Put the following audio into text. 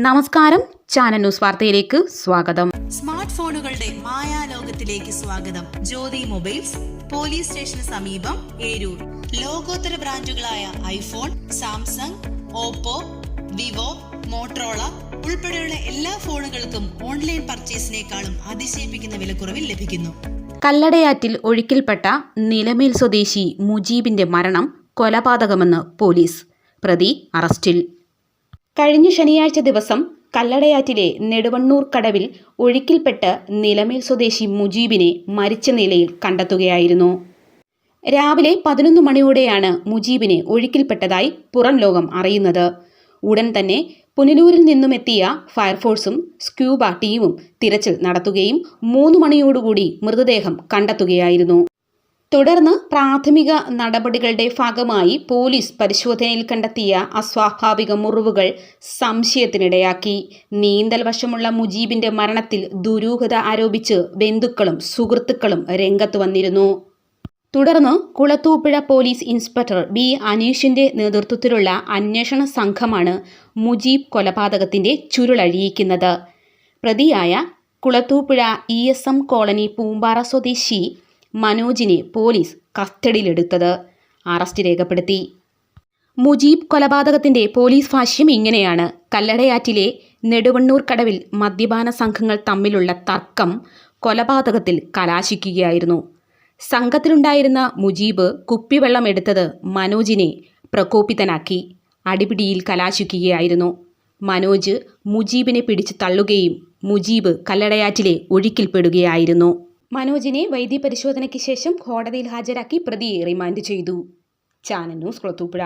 നമസ്കാരം. Channel news വാർത്തയിലേക്ക് സ്വാഗതം. സ്മാർട്ട് ഫോണുകളുടെ മായാലോകത്തിലേക്ക് സ്വാഗതം. ജ്യോതി മൊബൈൽസ് പോലീസ് സ്റ്റേഷന് സമീപം ഏരൂർ. ലോകോത്തര ബ്രാൻഡുകളായ iPhone Samsung Oppo Vivo Motorola ഉൾപ്പെടെയുള്ള എല്ലാ ഫോണുകൾക്കും ഓൺലൈൻ പർച്ചേസിനേക്കാളും അതിശയിപ്പിക്കുന്ന വിലക്കുറവിൽ ലഭിക്കുന്നു. കല്ലടയാറ്റിൽ ഒഴുക്കിൽപ്പെട്ട നിലമേൽ സ്വദേശി മുജീബിന്റെ മരണം കൊലപാതകമെന്ന് പോലീസ്. പ്രതി അറസ്റ്റിൽ. കഴിഞ്ഞ ശനിയാഴ്ച ദിവസം കല്ലടയാറ്റിലെ നെടുവണ്ണൂർ കടവിൽ ഒഴുക്കിൽപ്പെട്ട് നിലമേൽ സ്വദേശി മുജീബിനെ മരിച്ച നിലയിൽ കണ്ടെത്തുകയായിരുന്നു. രാവിലെ പതിനൊന്ന് മണിയോടെയാണ് മുജീബിനെ ഒഴുക്കിൽപ്പെട്ടതായി പുറം ലോകം അറിയുന്നത്. ഉടൻ തന്നെ പുനലൂരിൽ നിന്നുമെത്തിയ ഫയർഫോഴ്സും സ്ക്യൂബ ടീമും തിരച്ചിൽ നടത്തുകയും മൂന്ന് മണിയോടുകൂടി മൃതദേഹം കണ്ടെത്തുകയായിരുന്നു. തുടർന്ന് പ്രാഥമിക നടപടികളുടെ ഭാഗമായി പോലീസ് പരിശോധനയിൽ കണ്ടെത്തിയ അസ്വാഭാവിക മുറിവുകൾ സംശയത്തിനിടയാക്കി. നീന്തൽ വശമുള്ള മുജീബിന്റെ മരണത്തിൽ ദുരൂഹത ആരോപിച്ച് ബന്ധുക്കളും സുഹൃത്തുക്കളും രംഗത്ത് വന്നിരുന്നു. തുടർന്ന് കുളത്തൂപ്പുഴ പോലീസ് ഇൻസ്പെക്ടർ ബി അനീഷിന്റെ നേതൃത്വത്തിലുള്ള അന്വേഷണ സംഘമാണ് മുജീബ് കൊലപാതകത്തിന്റെ ചുരുളഴിയിക്കുന്നത്. പ്രതിയായ Kulathupuzha E S M colony Poompara സ്വദേശി മനോജിനെ പോലീസ് കസ്റ്റഡിയിലെടുത്തത്. അറസ്റ്റ് രേഖപ്പെടുത്തി. മുജീബ് കൊലപാതകത്തിന്റെ പോലീസ് ഭാഷ്യം ഇങ്ങനെയാണ്. കല്ലടയാറ്റിലെ നെടുവണ്ണൂർ കടവിൽ മദ്യപാന സംഘങ്ങൾ തമ്മിലുള്ള തർക്കം കൊലപാതകത്തിൽ കലാശിക്കുകയായിരുന്നു. സംഘത്തിലുണ്ടായിരുന്ന മുജീബ് കുപ്പിവെള്ളം എടുത്തത് മനോജിനെ പ്രകോപിതനാക്കി അടിപിടിയിൽ കലാശിക്കുകയായിരുന്നു. മനോജ് മുജീബിനെ പിടിച്ച് തള്ളുകയും മുജീബ് കല്ലടയാറ്റിലെ ഒഴുക്കിൽപ്പെടുകയായിരുന്നു. മനോജിനെ വൈദ്യപരിശോധനയ്ക്ക് ശേഷം കോടതിയിൽ ഹാജരാക്കി പ്രതിയെ റിമാൻഡ് ചെയ്തു. Channel news Kulathupuzha.